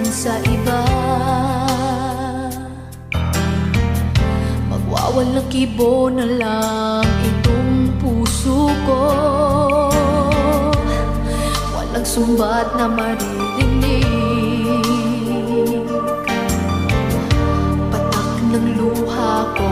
man sa iba. Magwawalang kibo na lang itong puso ko. Walang sumbat na maririnig. Patak ng luha ko.